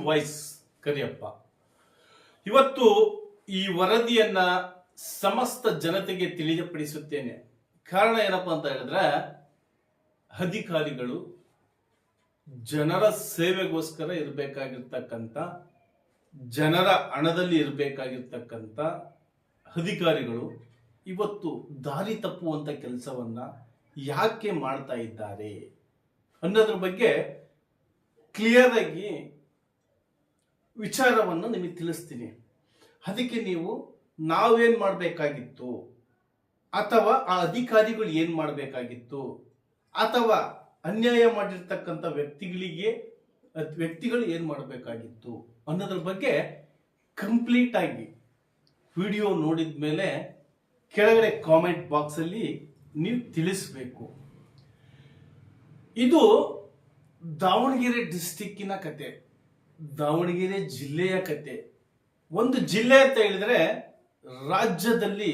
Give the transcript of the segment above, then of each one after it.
Voice Kariyappa. ಇವತ್ತು ಈ ವರದಿಯನ್ನ ಸಮಸ್ತ ಜನತೆಗೆ ತಿಳಿಯಪಡಿಸುತ್ತೇನೆ. ಕಾರಣ ಏನಪ್ಪ ಅಂತ ಹೇಳಿದ್ರೆ, ಅಧಿಕಾರಿಗಳು ಜನರ ಸೇವೆಗೋಸ್ಕರ ಇರಬೇಕಾಗಿರ್ತಕ್ಕಂಥ, ಜನರ ಹಣದಲ್ಲಿ ಇರಬೇಕಾಗಿರ್ತಕ್ಕಂಥ ಅಧಿಕಾರಿಗಳು ಇವತ್ತು ದಾರಿ ತಪ್ಪುವಂತ ಕೆಲಸವನ್ನ ಯಾಕೆ ಮಾಡ್ತಾ ಇದ್ದಾರೆ ಅನ್ನೋದ್ರ ಬಗ್ಗೆ ಕ್ಲಿಯರ್ ಆಗಿ ವಿಚಾರವನ್ನು ನಿಮಗೆ ತಿಳಿಸ್ತೀನಿ. ಅದಕ್ಕೆ ನೀವು ನಾವೇನು ಮಾಡಬೇಕಾಗಿತ್ತು? ಅಥವಾ ಆ ಅಧಿಕಾರಿಗಳು ಏನು ಮಾಡಬೇಕಾಗಿತ್ತು? ಅಥವಾ ಅನ್ಯಾಯ ಮಾಡಿರ್ತಕ್ಕಂಥ ವ್ಯಕ್ತಿಗಳಿಗೆ, ವ್ಯಕ್ತಿಗಳು ಏನು ಮಾಡಬೇಕಾಗಿತ್ತು? ಅನ್ನೋದ್ರ ಬಗ್ಗೆ ಕಂಪ್ಲೀಟ್ ಆಗಿ ವಿಡಿಯೋ ನೋಡಿದ ಮೇಲೆ ಕೆಳಗಡೆ ಕಾಮೆಂಟ್ ಬಾಕ್ಸಲ್ಲಿ ನೀವು ತಿಳಿಸ್ಬೇಕು. ಇದು ದಾವಣಗೆರೆ ಡಿಸ್ಟಿಕ್ಕಿನ ಕತೆ, ದಾವಣಗೆರೆ ಜಿಲ್ಲೆಯ ಕತೆ. ಒಂದು ಜಿಲ್ಲೆ ಅಂತ ಹೇಳಿದ್ರೆ ರಾಜ್ಯದಲ್ಲಿ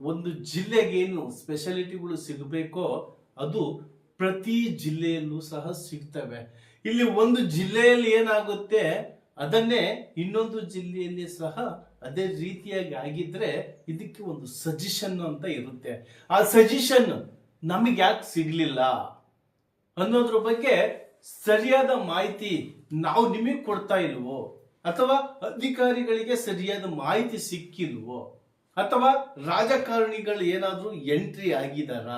ಒಂದು ಜಿಲ್ಲೆಗೆ ಏನು ಸ್ಪೆಷಾಲಿಟಿಗಳು ಸಿಗಬೇಕೋ ಅದು ಪ್ರತಿ ಜಿಲ್ಲೆಯಲ್ಲೂ ಸಹ ಸಿಗ್ತವೆ. ಇಲ್ಲಿ ಒಂದು ಜಿಲ್ಲೆಯಲ್ಲಿ ಏನಾಗುತ್ತೆ, ಅದನ್ನೇ ಇನ್ನೊಂದು ಜಿಲ್ಲೆಯಲ್ಲಿ ಸಹ ಅದೇ ರೀತಿಯಾಗಿ ಆಗಿದ್ರೆ ಇದಕ್ಕೆ ಒಂದು ಸಜೆಷನ್ ಅಂತ ಇರುತ್ತೆ. ಆ ಸಜೆಷನ್ ನಮಗೆ ಯಾಕೆ ಸಿಗ್ಲಿಲ್ಲ ಅನ್ನೋದ್ರ ಬಗ್ಗೆ ಸರಿಯಾದ ಮಾಹಿತಿ ನಾವು ನಿಮಗೆ ಕೊಡ್ತಾ ಇಲ್ವೋ? ಅಥವಾ ಅಧಿಕಾರಿಗಳಿಗೆ ಸರಿಯಾದ ಮಾಹಿತಿ ಸಿಕ್ಕಿಲ್ವೋ? ಅಥವಾ ರಾಜಕಾರಣಿಗಳು ಏನಾದರೂ ಎಂಟ್ರಿ ಆಗಿದಾರ?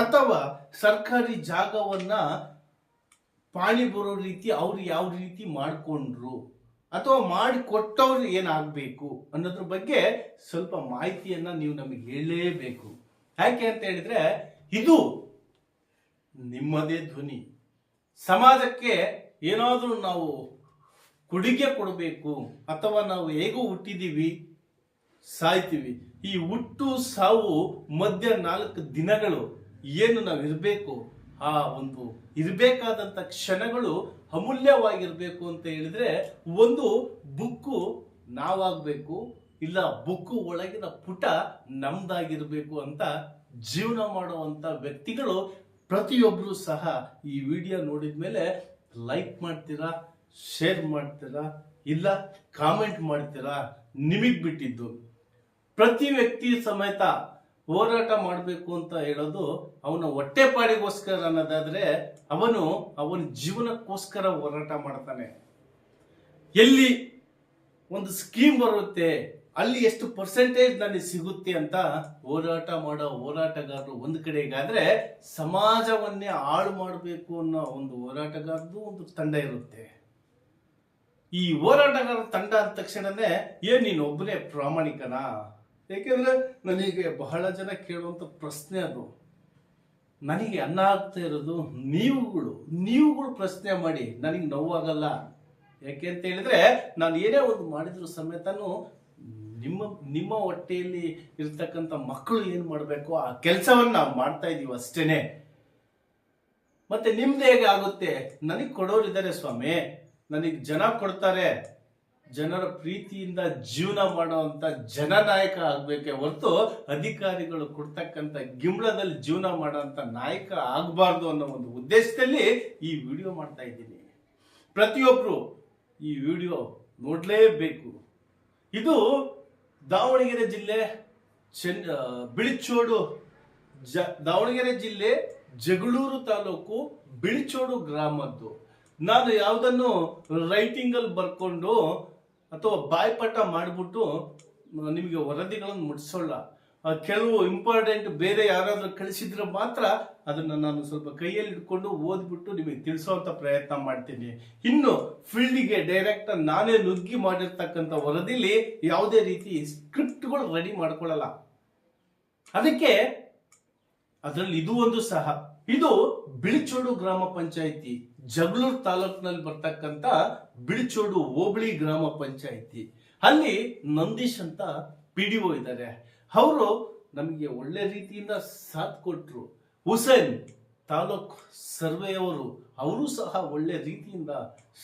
ಅಥವಾ ಸರ್ಕಾರಿ ಜಾಗವನ್ನ ಪಾಣಿ ಬರೋ ರೀತಿ ಅವ್ರು ಯಾವ ರೀತಿ ಮಾಡಿಕೊಂಡ್ರು? ಅಥವಾ ಮಾಡಿಕೊಟ್ಟವ್ರು ಏನಾಗಬೇಕು ಅನ್ನೋದ್ರ ಬಗ್ಗೆ ಸ್ವಲ್ಪ ಮಾಹಿತಿಯನ್ನ ನೀವು ನಮಗೆ ಹೇಳಲೇಬೇಕು. ಯಾಕೆ ಅಂತ ಹೇಳಿದ್ರೆ, ಇದು ನಿಮ್ಮದೇ ಧ್ವನಿ. ಸಮಾಜಕ್ಕೆ ಏನಾದರೂ ನಾವು ಕೊಡುಗೆ ಕೊಡಬೇಕು ಅಥವಾ ನಾವು ಹೇಗೂ ಹುಟ್ಟಿದ್ದೀವಿ ಸಾಯ್ತೀವಿ. ಈ ಹುಟ್ಟು ಸಾವು ಮಧ್ಯ ನಾಲ್ಕು ದಿನಗಳು ಏನು ನಾವು ಇರಬೇಕು, ಆ ಒಂದು ಇರಬೇಕಾದಂಥ ಕ್ಷಣಗಳು ಅಮೂಲ್ಯವಾಗಿರಬೇಕು ಅಂತ ಹೇಳಿದ್ರೆ ಒಂದು ಬುಕ್ಕು ನಾವಾಗಬೇಕು, ಇಲ್ಲ ಬುಕ್ಕು ಒಳಗಿನ ಪುಟ ನಮ್ದಾಗಿರಬೇಕು ಅಂತ ಜೀವನ ಮಾಡುವಂತ ವ್ಯಕ್ತಿಗಳು ಪ್ರತಿಯೊಬ್ಬರು ಸಹ ಈ ವಿಡಿಯೋ ನೋಡಿದ ಮೇಲೆ ಲೈಕ್ ಮಾಡ್ತೀರಾ ಶೇರ್ ಮಾಡ್ತೀರಾ, ಇಲ್ಲ ಕಾಮೆಂಟ್ ಮಾಡ್ತೀರಾ, ನಿಮಗ್ ಬಿಟ್ಟಿದ್ದು. ಪ್ರತಿ ವ್ಯಕ್ತಿ ಸಮೇತ ಹೋರಾಟ ಮಾಡಬೇಕು ಅಂತ ಹೇಳೋದು ಅವನ ಹೊಟ್ಟೆಪಾಡಿಗೋಸ್ಕರ ಅನ್ನೋದಾದ್ರೆ ಅವನು ಅವನ ಜೀವನಕ್ಕೋಸ್ಕರ ಹೋರಾಟ ಮಾಡ್ತಾನೆ. ಎಲ್ಲಿ ಒಂದು ಸ್ಕೀಮ್ ಬರುತ್ತೆ ಅಲ್ಲಿ ಎಷ್ಟು ಪರ್ಸೆಂಟೇಜ್ ನನಗೆ ಸಿಗುತ್ತೆ ಅಂತ ಹೋರಾಟ ಮಾಡೋ ಹೋರಾಟಗಾರರು ಒಂದು ಕಡೆಗಾದ್ರೆ ಸಮಾಜವನ್ನೇ ಹಾಳು ಮಾಡಬೇಕು ಅನ್ನೋ ಒಂದು ಹೋರಾಟಗಾರದ್ದು ಒಂದು ತಂಡ ಇರುತ್ತೆ. ಈ ಹೋರಾಟಗಾರ ತಂಡ ಅಂದ ತಕ್ಷಣನೇ ಏನ್ ನೀನು ಒಬ್ಬನೇ ಪ್ರಾಮಾಣಿಕನಾ? ಯಾಕೆಂದ್ರೆ ನನಗೆ ಬಹಳ ಜನ ಕೇಳುವಂತ ಪ್ರಶ್ನೆ ಅದು. ನನಗೆ ಅನ್ನ ಆಗ್ತಾ ಇರೋದು ನೀವುಗಳು. ನೀವುಗಳು ಪ್ರಶ್ನೆ ಮಾಡಿ, ನನಗೆ ನೋವಾಗಲ್ಲ. ಯಾಕೆ ಅಂತ ಹೇಳಿದ್ರೆ, ನಾನು ಏನೇ ಒಂದು ಮಾಡಿದ್ರು ಸಮೇತನು ನಿಮ್ಮ ನಿಮ್ಮ ಹೊಟ್ಟೆಯಲ್ಲಿ ಇರ್ತಕ್ಕಂಥ ಮಕ್ಕಳು ಏನು ಮಾಡಬೇಕು? ಆ ಕೆಲಸವನ್ನ ನಾವು ಮಾಡ್ತಾ ಇದೀವಿ ಅಷ್ಟೇನೆ. ಮತ್ತೆ ನಿಮ್ದು ಹೇಗೆ ಆಗುತ್ತೆ? ನನಗೆ ಕೊಡೋರಿದ್ದಾರೆ ಸ್ವಾಮಿ. ನನಗೆ ಜನ ಕೊಡ್ತಾರೆ. ಜನರ ಪ್ರೀತಿಯಿಂದ ಜೀವನ ಮಾಡುವಂತ ಜನನಾಯಕ ಆಗ್ಬೇಕೆ ಹೊರತು ಅಧಿಕಾರಿಗಳು ಕೊಡ್ತಕ್ಕಂಥ ಗಿಂಬಳದಲ್ಲಿ ಜೀವನ ಮಾಡುವಂತ ನಾಯಕ ಆಗಬಾರ್ದು ಅನ್ನೋ ಒಂದು ಉದ್ದೇಶದಲ್ಲಿ ಈ ವಿಡಿಯೋ ಮಾಡ್ತಾ ಇದ್ದೀನಿ. ಪ್ರತಿಯೊಬ್ಬರು ಈ ವಿಡಿಯೋ ನೋಡ್ಲೇಬೇಕು. ಇದು ದಾವಣಗೆರೆ ಜಿಲ್ಲೆ ಚೆನ್ ಬಿಳಿಚೋಡು ಜ, ದಾವಣಗೆರೆ ಜಿಲ್ಲೆ ಜಗಳೂರು ತಾಲೂಕು ಬಿಳಿಚೋಡು ಗ್ರಾಮದ್ದು. ನಾನು ಯಾವುದನ್ನು ರೈಟಿಂಗ್ ಅಲ್ಲಿ ಬರ್ಕೊಂಡು ಅಥವಾ ಬಾಯ್ಪಾಠ ಮಾಡಿಬಿಟ್ಟು ನಿಮಗೆ ವರದಿಗಳನ್ನು ಮುಟ್ಸೋಲ್ಲ. ಕೆಲವು ಇಂಪಾರ್ಟೆಂಟ್ ಬೇರೆ ಯಾರಾದರೂ ಕಳಿಸಿದ್ರೆ ಮಾತ್ರ ಅದನ್ನು ನಾನು ಸ್ವಲ್ಪ ಕೈಯಲ್ಲಿ ಇಟ್ಕೊಂಡು ಓದ್ಬಿಟ್ಟು ನಿಮಗೆ ತಿಳಿಸುವಂತ ಪ್ರಯತ್ನ ಮಾಡ್ತೀನಿ. ಇನ್ನು ಫೀಲ್ಡಿಗೆ ಡೈರೆಕ್ಟ್ ನಾನೇ ನುಗ್ಗಿ ಮಾಡಿರ್ತಕ್ಕಂಥ ವರದಿಲಿ ಯಾವುದೇ ರೀತಿ ಸ್ಕ್ರಿಪ್ಟ್ಗಳು ರೆಡಿ ಮಾಡ್ಕೊಳ್ಳಲ್ಲ. ಅದಕ್ಕೆ ಅದರಲ್ಲಿ ಇದು ಒಂದು ಸಹ. ಇದು ಬಿಳಿಚೋಡು ಗ್ರಾಮ ಪಂಚಾಯಿತಿ, ಜಗಳೂರು ತಾಲೂಕಿನಲ್ಲಿ ಬರ್ತಕ್ಕಂಥ ಬಿಳಿಚೋಡು ಹೋಬಳಿ ಗ್ರಾಮ ಪಂಚಾಯಿತಿ. ಅಲ್ಲಿ ನಂದೀಶ್ ಅಂತ ಪಿ ಡಿ ಒ ಇದ್ದಾರೆ. ಅವರು ನಮಗೆ ಒಳ್ಳೆ ರೀತಿಯಿಂದ ಸಾಥ್ ಕೊಟ್ಟರು ಹುಸೇನ್ ತಾಲೂಕ್ ಸರ್ವೆಯವರು ಅವರು ಸಹ ಒಳ್ಳೆ ರೀತಿಯಿಂದ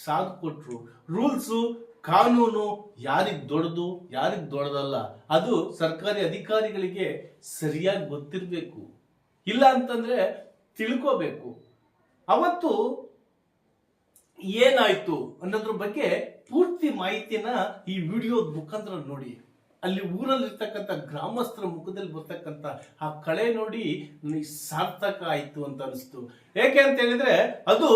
ಸಾಥ್ ಕೊಟ್ಟರು ರೂಲ್ಸು, ಕಾನೂನು ಯಾರಿಗೆ ದೊಡ್ಡದು, ಯಾರಿಗೆ ದೊಡ್ಡದಲ್ಲ, ಅದು ಸರ್ಕಾರಿ ಅಧಿಕಾರಿಗಳಿಗೆ ಸರಿಯಾಗಿ ಗೊತ್ತಿರಬೇಕು. ಇಲ್ಲ ಅಂತಂದ್ರೆ ತಿಳ್ಕೋಬೇಕು. ಅವತ್ತು ಏನಾಯ್ತು ಅನ್ನೋದ್ರ ಬಗ್ಗೆ ಪೂರ್ತಿ ಮಾಹಿತಿನ ಈ ವಿಡಿಯೋದ ಮುಖಾಂತರ ನೋಡಿ. ಅಲ್ಲಿ ಊರಲ್ಲಿರ್ತಕ್ಕಂಥ ಗ್ರಾಮಸ್ಥರ ಮುಖದಲ್ಲಿ ಬರ್ತಕ್ಕಂಥ ಆ ಕಳೆ ನೋಡಿ ನನಗೆ ಸಾರ್ಥಕ ಆಯ್ತು ಅಂತ ಅನಿಸ್ತು. ಏಕೆ ಅಂತ ಹೇಳಿದ್ರೆ ಅದು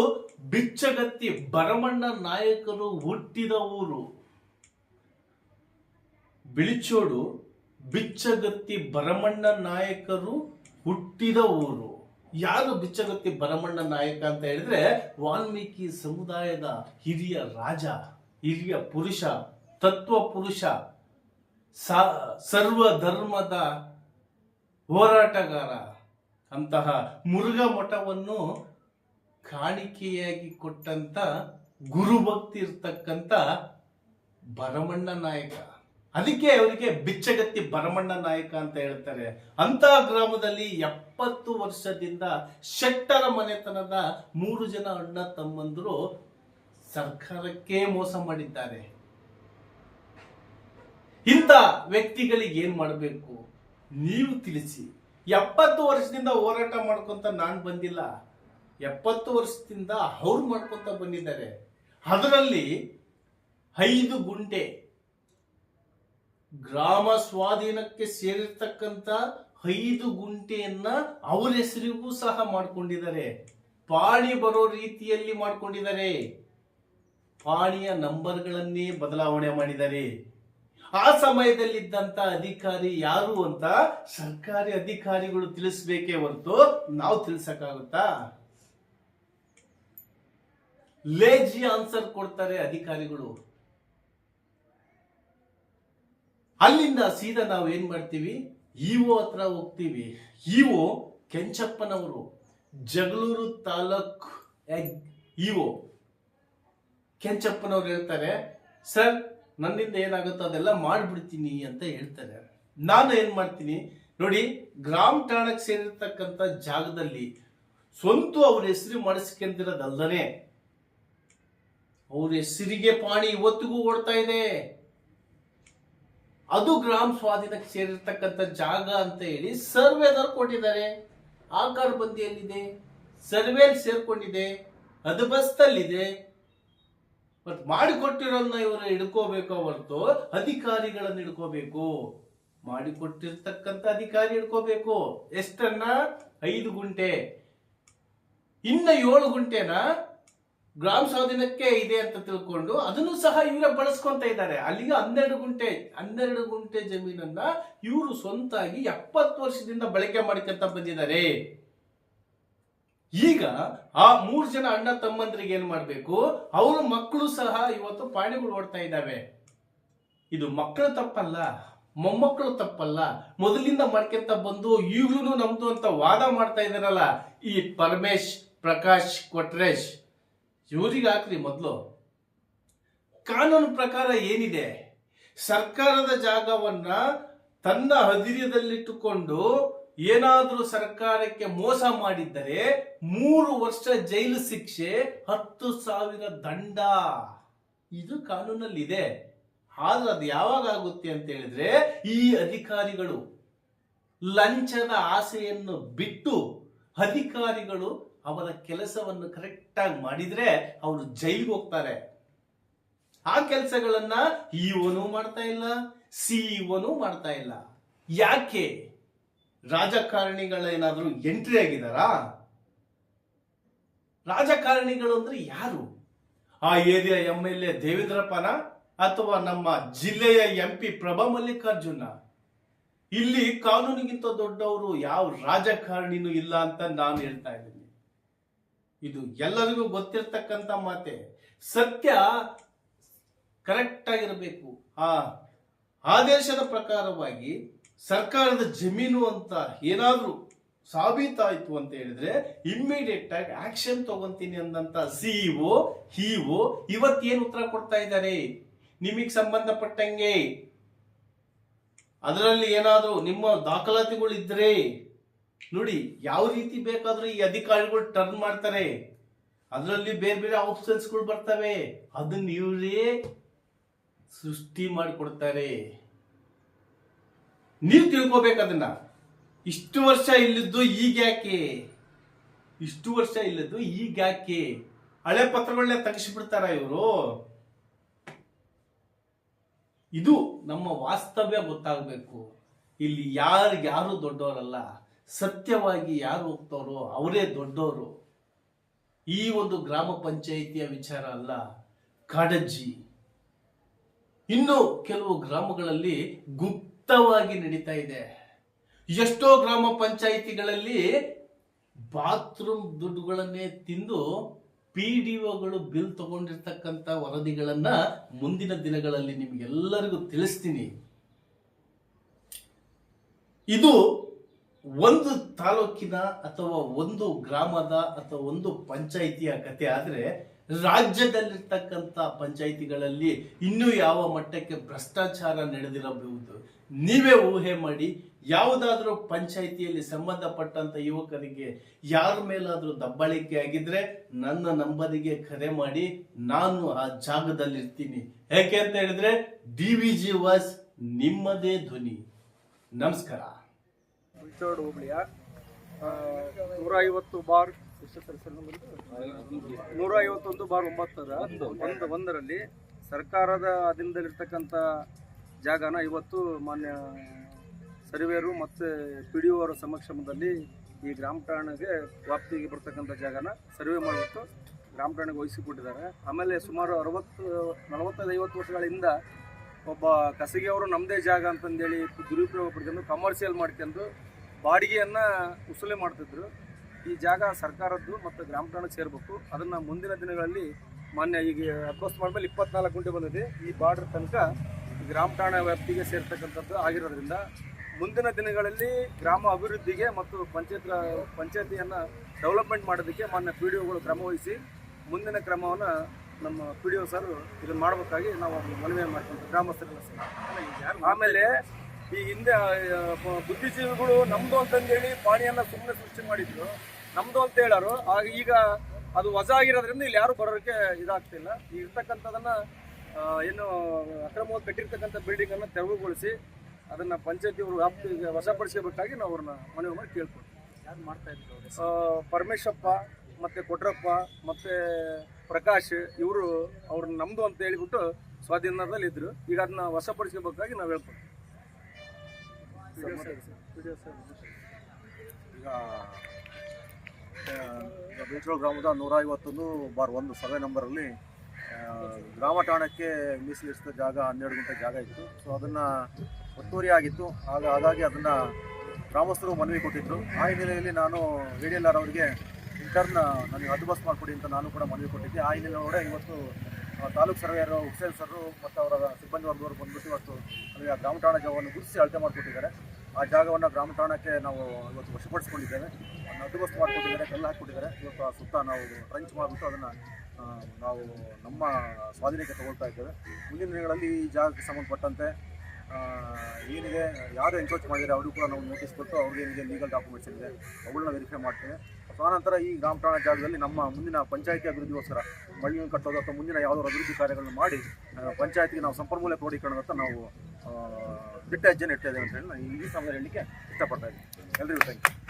ಬಿಚ್ಚಗತ್ತಿ ಭರಮಣ್ಣ ನಾಯಕರು ಹುಟ್ಟಿದ ಊರು. ಬಿಳಿಚೋಡು ಬಿಚ್ಚಗತ್ತಿ ಭರಮಣ್ಣ ನಾಯಕರು ಹುಟ್ಟಿದ ಊರು. ಯಾರು ಬಿಚ್ಚಗತ್ತಿ ಭರಮಣ್ಣ ನಾಯಕ ಅಂತ ಹೇಳಿದ್ರೆ ವಾಲ್ಮೀಕಿ ಸಮುದಾಯದ ಹಿರಿಯ ರಾಜ, ಹಿರಿಯ ಪುರುಷ, ತತ್ವ ಪುರುಷ ಸರ್ವ ಧರ್ಮದ ಹೋರಾಟಗಾರ ಅಂತಹ ಮುರುಘಾ ಮಠವನ್ನು ಕಾಣಿಕೆಯಾಗಿ ಕೊಟ್ಟಂತ ಗುರುಭಕ್ತಿ ಇರ್ತಕ್ಕಂಥ ಭರಮಣ್ಣ ನಾಯಕ. ಅದಕ್ಕೆ ಅವರಿಗೆ ಬಿಚ್ಚಗತ್ತಿ ಭರಮಣ್ಣ ನಾಯಕ ಅಂತ ಹೇಳ್ತಾರೆ. ಅಂತ ಗ್ರಾಮದಲ್ಲಿ ಎಪ್ಪತ್ತು ವರ್ಷದಿಂದ ಶೆಟ್ಟರ ಮನೆತನದ ಮೂರು ಜನ ಅಣ್ಣ ತಮ್ಮಂದರು ಸರ್ಕಾರಕ್ಕೆ ಮೋಸ ಮಾಡಿದ್ದಾರೆ. ಇಂಥ ವ್ಯಕ್ತಿಗಳಿಗೆ ಏನು ಮಾಡಬೇಕು? ನೀವು ತಿಳಿಸಿ. ಎಪ್ಪತ್ತು ವರ್ಷದಿಂದ ಹೋರಾಟ ಮಾಡ್ಕೊಂತ ನಾನು ಬಂದಿಲ್ಲ. ಎಪ್ಪತ್ತು ವರ್ಷದಿಂದ ಅವ್ರು ಮಾಡ್ಕೊತ ಬಂದಿದ್ದಾರೆ. ಅದರಲ್ಲಿ ಐದು ಗುಂಟೆ ಗ್ರಾಮ ಸ್ವಾಧೀನಕ್ಕೆ ಸೇರಿರ್ತಕ್ಕಂಥ ಐದು ಗುಂಟೆಯನ್ನ ಅವ್ರ ಹೆಸರಿಗೂ ಸಹ ಮಾಡ್ಕೊಂಡಿದ್ದಾರೆ. ಪಾಣಿ ಬರೋ ರೀತಿಯಲ್ಲಿ ಮಾಡ್ಕೊಂಡಿದ್ದಾರೆ. ಪಾಣಿಯ ನಂಬರ್ಗಳನ್ನೇ ಬದಲಾವಣೆ ಮಾಡಿದ್ದಾರೆ. ಆ ಸಮಯದಲ್ಲಿದ್ದಂತ ಅಧಿಕಾರಿ ಯಾರು ಅಂತ ಸರ್ಕಾರಿ ಅಧಿಕಾರಿಗಳು ತಿಳಿಸ್ಬೇಕೇ ಹೊರತು ನಾವು ತಿಳಿಸಕ್ಕಾಗುತ್ತಾ? ಲೇಜಿ ಆನ್ಸರ್ ಕೊಡ್ತಾರೆ ಅಧಿಕಾರಿಗಳು. ಅಲ್ಲಿಂದ ಸೀದಾ ನಾವು ಏನ್ ಮಾಡ್ತೀವಿ? ಇಒ ಹತ್ರ ಹೋಗ್ತೀವಿ. ಇಒ ಕೆಂಚಪ್ಪನವರು. ಜಗಳೂರು ತಾಲೂಕ್ ಇಒ. ಕೆಂಚಪ್ಪನವ್ರು ಹೇಳ್ತಾರೆ, ಸರ್ ನನ್ನಿಂದ ಏನಾಗುತ್ತೋ ಅದೆಲ್ಲ ಮಾಡಿಬಿಡ್ತೀನಿ ಅಂತ ಹೇಳ್ತಾರೆ. ನಾನು ಏನು ಮಾಡ್ತೀನಿ? ನೋಡಿ, ಗ್ರಾಮ ಠಾಣಕ್ಕೆ ಸೇರಿರ್ತಕ್ಕಂಥ ಜಾಗದಲ್ಲಿ ಸ್ವಂತ ಅವ್ರ ಹೆಸರು ಮಾಡಿಸ್ಕೊಂಡಿರೋದಲ್ದನೆ ಅವ್ರ ಹೆಸರಿಗೆ ಪಾಣಿ ಇವತ್ತಿಗೂ ಓಡ್ತಾ ಇದೆ. ಅದು ಗ್ರಾಮ ಸ್ವಾಧೀನಕ್ಕೆ ಸೇರಿರ್ತಕ್ಕಂಥ ಜಾಗ ಅಂತ ಹೇಳಿ ಸರ್ವೇದವ್ರು ಕೊಟ್ಟಿದ್ದಾರೆ ಆಕಾರ ಬಂದಿಯಲ್ಲಿದೆ ಸರ್ವೇಲ್ ಸೇರ್ಕೊಂಡಿದೆ. ಅದು ಬಸ್ತಲ್ಲಿದೆ ಮತ್ ಮಾಡಿಕೊಟ್ಟಿರೋದನ್ನ ಇವರು ಹಿಡ್ಕೋಬೇಕು ಹೊರತು ಅಧಿಕಾರಿಗಳನ್ನ ಹಿಡ್ಕೋಬೇಕು. ಮಾಡಿಕೊಟ್ಟಿರ್ತಕ್ಕಂಥ ಅಧಿಕಾರಿ ಹಿಡ್ಕೋಬೇಕು. ಎಷ್ಟನ್ನ? ಐದು ಗುಂಟೆ. ಇನ್ನ ಏಳು ಗುಂಟೆನ ಗ್ರಾಮ ಸ್ವಾಧೀನಕ್ಕೆ ಇದೆ ಅಂತ ತಿಳ್ಕೊಂಡು ಅದನ್ನು ಸಹ ಇವರೇ ಬಳಸ್ಕೊಂತ ಇದ್ದಾರೆ. ಅಲ್ಲಿಗೆ ಹನ್ನೆರಡು ಗುಂಟೆ ಹನ್ನೆರಡು ಗುಂಟೆ ಜಮೀನನ್ನ ಇವರು ಸ್ವಂತಾಗಿ ಎಪ್ಪತ್ತು ವರ್ಷದಿಂದ ಬಳಕೆ ಮಾಡ್ಕೊಂತ ಬಂದಿದ್ದಾರೆ. ಈಗ ಆ ಮೂರು ಜನ ಅಣ್ಣ ತಮ್ಮಂದ್ರಿಗೆ ಏನ್ ಮಾಡ್ಬೇಕು? ಅವ್ರ ಮಕ್ಕಳು ಸಹ ಇವತ್ತು ಪಾಣಿಗಳು ಓಡ್ತಾ ಇದ್ದಾವೆ. ಇದು ಮಕ್ಕಳು ತಪ್ಪಲ್ಲ, ಮೊಮ್ಮಕ್ಕಳು ತಪ್ಪಲ್ಲ. ಮೊದಲಿಂದ ಮಾಡ್ಕೊಂತ ಬಂದು ಈಗಲೂ ನಮ್ದು ಅಂತ ವಾದ ಮಾಡ್ತಾ ಇದಾರಲ್ಲ ಈ ಪರಮೇಶ್, ಪ್ರಕಾಶ್, ಕೊಟ್ರೇಶ್, ಇವರಿಗೆ ಹಾಕ್ರಿ ಮೊದಲು. ಕಾನೂನು ಪ್ರಕಾರ ಏನಿದೆ? ಸರ್ಕಾರದ ಜಾಗವನ್ನ ತನ್ನ ಹದಿರ್ಯದಲ್ಲಿಟ್ಟುಕೊಂಡು ಏನಾದರೂ ಸರ್ಕಾರಕ್ಕೆ ಮೋಸ ಮಾಡಿದ್ದರೆ ಮೂರು ವರ್ಷ ಜೈಲು ಶಿಕ್ಷೆ, ಹತ್ತು ಸಾವಿರ ದಂಡ. ಇದು ಕಾನೂನಲ್ಲಿದೆ. ಆದ್ರೆ ಅದು ಯಾವಾಗ ಆಗುತ್ತೆ ಅಂತ ಹೇಳಿದ್ರೆ ಈ ಅಧಿಕಾರಿಗಳು ಲಂಚದ ಆಸೆಯನ್ನು ಬಿಟ್ಟು ಅಧಿಕಾರಿಗಳು ಅವರ ಕೆಲಸವನ್ನು ಕರೆಕ್ಟಾಗಿ ಮಾಡಿದ್ರೆ ಅವರು ಜೈಲಿಗೆ ಹೋಗ್ತಾರೆ. ಆ ಕೆಲಸಗಳನ್ನ ಇವನು ಮಾಡ್ತಾ ಇಲ್ಲ, ಸಿ ಮಾಡ್ತಾ ಇಲ್ಲ. ಯಾಕೆ? ರಾಜಕಾರಣಿಗಳೇನಾದ್ರೂ ಎಂಟ್ರಿ ಆಗಿದಾರಾ ರಾಜಕಾರಣಿಗಳು ಅಂದ್ರೆ ಯಾರು? ಆ ಏರಿಯಾ ಎಂ ಎಲ್ ಎ ದೇವೇಂದ್ರಪ್ಪನ ಅಥವಾ ನಮ್ಮ ಜಿಲ್ಲೆಯ ಎಂ ಪಿ ಪ್ರಭಾ ಮಲ್ಲಿಕಾರ್ಜುನ? ಇಲ್ಲಿ ಕಾನೂನಿಗಿಂತ ದೊಡ್ಡವರು ಯಾವ ರಾಜಕಾರಣಿನೂ ಇಲ್ಲ ಅಂತ ನಾನು ಹೇಳ್ತಾ ಇದ್ದೀನಿ. ಇದು ಎಲ್ಲರಿಗೂ ಗೊತ್ತಿರ್ತಕ್ಕಂಥ ಮಾತೆ. ಸತ್ಯ ಕರೆಕ್ಟ್ ಆಗಿರಬೇಕು. ಆ ಆದೇಶದ ಪ್ರಕಾರವಾಗಿ ಸರ್ಕಾರದ ಜಮೀನು ಅಂತ ಏನಾದರೂ ಸಾಬೀತಾಯಿತು ಅಂತ ಹೇಳಿದ್ರೆ ಇಮ್ಮಿಡಿಯೇಟ್ ಆಗಿ ಆಕ್ಷನ್ ತಗೊಂತೀನಿ ಅಂದಂತ ಸಿಇಒ ಹಿಒ ಇವತ್ತೇನು ಉತ್ತರ ಕೊಡ್ತಾ ಇದ್ದಾರೆ? ನಿಮಗೆ ಸಂಬಂಧಪಟ್ಟಂಗೆ? ಅದರಲ್ಲಿ ಏನಾದರೂ ನಿಮ್ಮ ದಾಖಲಾತಿಗಳು ಇದ್ರೆ? ನೋಡಿ, ಯಾವ ರೀತಿ ಬೇಕಾದರೂ ಈ ಅಧಿಕಾರಿಗಳು ಟರ್ನ್ ಮಾಡ್ತಾರೆ. ಅದರಲ್ಲಿ ಬೇರೆ ಬೇರೆ ಆಪ್ಷನ್ಸ್ಗಳು ಬರ್ತವೆ. ಅದನ್ನ ಇವರೇ ಸೃಷ್ಟಿ ಮಾಡಿಕೊಡ್ತಾರೆ. ನೀವು ತಿಳ್ಕೊಬೇಕು ಅದನ್ನ ಇಷ್ಟು ವರ್ಷ ಇಲ್ಲಿದ್ದು ಈಗ ಯಾಕೆ ಇಷ್ಟು ವರ್ಷ ಇಲ್ಲದ್ದು ಈಗ ಯಾಕೆ ಹಳೆ ಪತ್ರಗಳನ್ನೇ ತೆಗಿಸ್ಬಿಡ್ತಾರ ಇವರು? ಇದು ನಮ್ಮ ವಾಸ್ತವ್ಯ ಗೊತ್ತಾಗಬೇಕು. ಇಲ್ಲಿ ಯಾರು ಯಾರು ದೊಡ್ಡವರಲ್ಲ, ಸತ್ಯವಾಗಿ ಯಾರು ಹೋಗ್ತಾರೋ ಅವರೇ ದೊಡ್ಡವರು ಈ ಒಂದು ಗ್ರಾಮ ಪಂಚಾಯಿತಿಯ ವಿಚಾರ ಅಲ್ಲ ಕಾಡಜ್ಜಿ ಇನ್ನು ಕೆಲವು ಗ್ರಾಮಗಳಲ್ಲಿ ಗುಪ್ತವಾಗಿ ನಡೀತಾ ಇದೆ. ಎಷ್ಟೋ ಗ್ರಾಮ ಪಂಚಾಯಿತಿಗಳಲ್ಲಿ ಬಾತ್ರೂಮ್ ದುಡ್ಡುಗಳನ್ನೇ ತಿಂದು ಪಿ ಡಿ ಒಗಳು ಬಿಲ್ ತಗೊಂಡಿರ್ತಕ್ಕಂಥ ವರದಿಗಳನ್ನ ಮುಂದಿನ ದಿನಗಳಲ್ಲಿ ನಿಮ್ಗೆಲ್ಲರಿಗೂ ತಿಳಿಸ್ತೀನಿ. ಇದು ಒಂದು ತಾಲೂಕಿನ ಅಥವಾ ಒಂದು ಗ್ರಾಮದ ಅಥವಾ ಒಂದು ಪಂಚಾಯಿತಿಯ ಕತೆ ಆದ್ರೆ ರಾಜ್ಯದಲ್ಲಿರ್ತಕ್ಕಂಥ ಪಂಚಾಯಿತಿಗಳಲ್ಲಿ ಇನ್ನೂ ಯಾವ ಮಟ್ಟಕ್ಕೆ ಭ್ರಷ್ಟಾಚಾರ ನಡೆದಿರಬಹುದು? ನೀವೇ ಊಹೆ ಮಾಡಿ ಯಾವುದಾದ್ರೂ ಪಂಚಾಯಿತಿಯಲ್ಲಿ ಸಂಬಂಧಪಟ್ಟಂತ ಯುವಕರಿಗೆ ಯಾರ ಮೇಲಾದ್ರೂ ದಬ್ಬಾಳಿಕೆ ಆಗಿದ್ರೆ ನನ್ನ ನಂಬರಿಗೆ ಕರೆ ಮಾಡಿ ನಾನು ಆ ಜಾಗದಲ್ಲಿ ಇರ್ತೀನಿ ಯಾಕೆ ಅಂತ ಹೇಳಿದ್ರೆ ಡಿ ವಿ ಜಿ ವಾಸ್ ನಿಮ್ಮದೇ ಧ್ವನಿ. ನಮಸ್ಕಾರ. ಹುಚ್ಚೋಡು ಹೋಬಳಿಯ ನೂರ ಬಾರ್ ನೂರ ಐವತ್ತೊಂದು ಬಾರ್ ಒಂಬತ್ತರ, ಒಂದು, ಒಂದರಲ್ಲಿ ಸರ್ಕಾರದ ಅಧೀನದಲ್ಲಿರ್ತಕ್ಕಂಥ ಜಾಗನ ಇವತ್ತು ಮಾನ್ಯ ಸರ್ವೇರು ಮತ್ತು ಪಿ ಡಿ ಅವರ ಸಮಕ್ಷಮದಲ್ಲಿ ಈ ಗ್ರಾಮ ಠಾಣೆಗೆ ವ್ಯಾಪ್ತಿಗೆ ಬರ್ತಕ್ಕಂಥ ಜಾಗನ ಸರ್ವೆ ಮಾಡಿಬಿಟ್ಟು ಗ್ರಾಮ ಠಾಣೆಗೆ ವಹಿಸಿಕೊಟ್ಟಿದ್ದಾರೆ. ಆಮೇಲೆ ಸುಮಾರು ಅರವತ್ತು, ನಲವತ್ತೈದು, ಐವತ್ತು ವರ್ಷಗಳಿಂದ ಒಬ್ಬ ಖಾಸಗಿಯವರು ನಮ್ಮದೇ ಜಾಗ ಅಂತಂದೇಳಿ ದುರುಪಯೋಗ ಪಡ್ಕೊಂಡು ಕಮರ್ಷಿಯಲ್ ಮಾಡ್ಕೊಂಡು ಬಾಡಿಗೆಯನ್ನು ವಸೂಲಿ ಮಾಡ್ತಿದ್ರು. ಈ ಜಾಗ ಸರ್ಕಾರದ್ದು ಮತ್ತು ಗ್ರಾಮ ಠಾಣೆಗೆ ಸೇರಬೇಕು. ಅದನ್ನು ಮುಂದಿನ ದಿನಗಳಲ್ಲಿ ಮಾನ್ಯ ಈಗ ಅಡ್ವಸ್ಟ್ ಮಾಡಿದ್ಮೇಲೆ ಇಪ್ಪತ್ನಾಲ್ಕು ಗಂಟೆ ಬಂದಿದೆ. ಈ ಬಾರ್ಡ್ರ್ ತನಕ ಗ್ರಾಮ ಠಾಣೆ ವ್ಯಾಪ್ತಿಗೆ ಸೇರ್ತಕ್ಕಂಥದ್ದು ಆಗಿರೋದ್ರಿಂದ ಮುಂದಿನ ದಿನಗಳಲ್ಲಿ ಗ್ರಾಮ ಅಭಿವೃದ್ಧಿಗೆ ಮತ್ತು ಪಂಚಾಯತ್ ಪಂಚಾಯತಿಯನ್ನು ಡೆವಲಪ್ಮೆಂಟ್ ಮಾಡೋದಕ್ಕೆ ಮಾನ್ಯ ಪಿ ಡಿ ಒಗಳು ಕ್ರಮವಹಿಸಿ ಮುಂದಿನ ಕ್ರಮವನ್ನು ನಮ್ಮ ಪಿ ಡಿ ಒ ಸರ್ ಇದನ್ನು ಮಾಡಬೇಕಾಗಿ ನಾವು ಮನವಿ ಮಾಡ್ತೀವಿ ಗ್ರಾಮಸ್ಥರೆಲ್ಲ. ಆಮೇಲೆ ಈ ಹಿಂದೆ ಬುದ್ಧಿಜೀವಿಗಳು ನಮ್ದು ಅಂತಂದೇಳಿ ಪಾಣಿಯನ್ನು ಸುಮ್ಮನೆ ಸೃಷ್ಟಿ ಮಾಡಿದ್ರು ನಮ್ದು ಅಂತ ಹೇಳೋರು ಆಗ ಈಗ ಅದು ವಜಾ ಆಗಿರೋದ್ರಿಂದ ಇಲ್ಲಿ ಯಾರು ಬರೋಕ್ಕೆ ಇದಾಗ್ತಿಲ್ಲ ಇರ್ತಕ್ಕಂಥದನ್ನ ಏನು ಅಕ್ರಮವಾಗಿ ಕಟ್ಟಿರ್ತಕ್ಕಂಥ ಬಿಲ್ಡಿಂಗ್ ಅನ್ನು ತೆರವುಗೊಳಿಸಿ ಅದನ್ನ ಪಂಚಾಯತಿ ಅವರು ವ್ಯಾಪ್ತಿಗೆ ವಶಪಡಿಸಬೇಕಾಗಿ ನಾವು ಅವ್ರನ್ನ ಮನವಿ ಮಾಡಿ ಕೇಳ್ಕೊಳ್ತೀವಿ. ಯಾರು ಮಾಡ್ತಾ ಇದ್ರು ಆ, ಪರಮೇಶಪ್ಪ ಮತ್ತೆ ಕೊಟ್ರಪ್ಪ ಮತ್ತೆ ಪ್ರಕಾಶ್ ಇವರು ಅವ್ರನ್ನ ನಮ್ದು ಅಂತ ಹೇಳಿಬಿಟ್ಟು ಸ್ವಾಧೀನದಲ್ಲಿ ಇದ್ರು. ಈಗ ಅದನ್ನ ವಶಪಡಿಸಬೇಕಾಗಿ ನಾವು ಹೇಳ್ಕೊಳ್ತೀವಿ. ಈಗ ಬೀಚೋಳ ಗ್ರಾಮದ ನೂರ ಐವತ್ತೊಂದು ಬಾರ್ ಒಂದು ಸರ್ವೆ ನಂಬರಲ್ಲಿ ಗ್ರಾಮ ಠಾಣಕ್ಕೆ ಮೀಸಲಿರಿಸಿದ ಜಾಗ, ಹನ್ನೆರಡು ಗಂಟೆ ಜಾಗ ಇತ್ತು. ಸೊ ಅದನ್ನು ಒತ್ತುವರಿ ಆಗಿತ್ತು. ಆಗ ಹಾಗಾಗಿ ಅದನ್ನು ಗ್ರಾಮಸ್ಥರು ಮನವಿ ಕೊಟ್ಟಿದ್ದರು ಆ ಹಿನ್ನೆಲೆಯಲ್ಲಿ ನಾನು ಡಿ ಎಲ್ ಅವರಿಗೆ ಇಂಟರ್ನ್ ನನಗೆ ಹದ್ದುಬಸ್ ಮಾಡಿಕೊಡಿ ಅಂತ ನಾನು ಕೂಡ ಮನವಿ ಕೊಟ್ಟಿದ್ದೆ. ಆ ಹಿನ್ನೆಲೆಯೊಳಗೆ ಇವತ್ತು ತಾಲೂಕು ಸರ್ವೇಯರ್ ಹುಸೇನ್ ಸರ್ ಮತ್ತು ಅವರ ಸಿಬ್ಬಂದಿ ವರ್ಗದವರು ಬಂದ್ಬಿಟ್ಟು ಇವತ್ತು ನನಗೆ ಆ ಗ್ರಾಮ ಠಾಣಾ ಜಾಗವನ್ನು ಗುರುತಿಸಿ ಅಳತೆ ಮಾಡಿಕೊಟ್ಟಿದ್ದಾರೆ. ಆ ಜಾಗವನ್ನು ಗ್ರಾಮ ಠಾಣಕ್ಕೆ ನಾವು ಇವತ್ತು ವಶಪಡಿಸ್ಕೊಂಡಿದ್ದೇವೆ. ಅದನ್ನು ಹದ್ದುಬಸ್ತು ಮಾಡಿಕೊಟ್ಟಿದ್ದಾರೆ, ಕಲ್ಲು ಹಾಕಿಕೊಟ್ಟಿದ್ದಾರೆ. ಇವತ್ತು ಆ ಸುತ್ತ ನಾವು ಟ್ರಂಚ್ ಮಾಡಿಬಿಟ್ಟು ಅದನ್ನು ನಾವು ನಮ್ಮ ಸ್ವಾಧೀನಕ್ಕೆ ತಗೊಳ್ತಾ ಇದ್ದೇವೆ. ಮುಂದಿನ ದಿನಗಳಲ್ಲಿ ಈ ಜಾಗಕ್ಕೆ ಸಂಬಂಧಪಟ್ಟಂತೆ ಏನಿದೆ, ಯಾರು ಎನ್ಕ್ರೋಚ್ ಮಾಡಿದರೆ ಅವರು ಕೂಡ ನಾವು ನೋಟಿಸ್ ಕೊಟ್ಟು ಅವ್ರಿಗೆ ಏನಿದೆ ಲೀಗಲ್ ಡಾಕ್ಯುಮೆಂಟ್ಸ್ ಇದೆ ಅವುಗಳನ್ನ ವೆರಿಫೈ ಮಾಡ್ತೇವೆ. ಆನಂತರ ಈ ಗ್ರಾಮ ಠಾಣಾ ಜಾಗದಲ್ಲಿ ನಮ್ಮ ಮುಂದಿನ ಪಂಚಾಯತಿ ಅಭಿವೃದ್ಧಿಗೋಸ್ಕರ ಮಳಿಗೆ ಕಟ್ಟೋದು ಅಥವಾ ಮುಂದಿನ ಯಾವುದಾದ್ರು ಅಭಿವೃದ್ಧಿ ಕಾರ್ಯಗಳನ್ನು ಮಾಡಿ ಪಂಚಾಯತಿಗೆ ನಾವು ಸಂಪನ್ಮೂಲ ಕ್ರೋಢೀಕರಣದತ್ತ ನಾವು ದಿಟ್ಟ ಹೆಜ್ಜೆನ ಇಡ್ತಾ ಅಂತ ಹೇಳಿ ಈ ಸಮಯದಲ್ಲಿ ಹೇಳಲಿಕ್ಕೆ ಇಷ್ಟಪಡ್ತಾ ಇದ್ದೀನಿ. ಎಲ್ರಿಗೂ ಥ್ಯಾಂಕ್ ಯು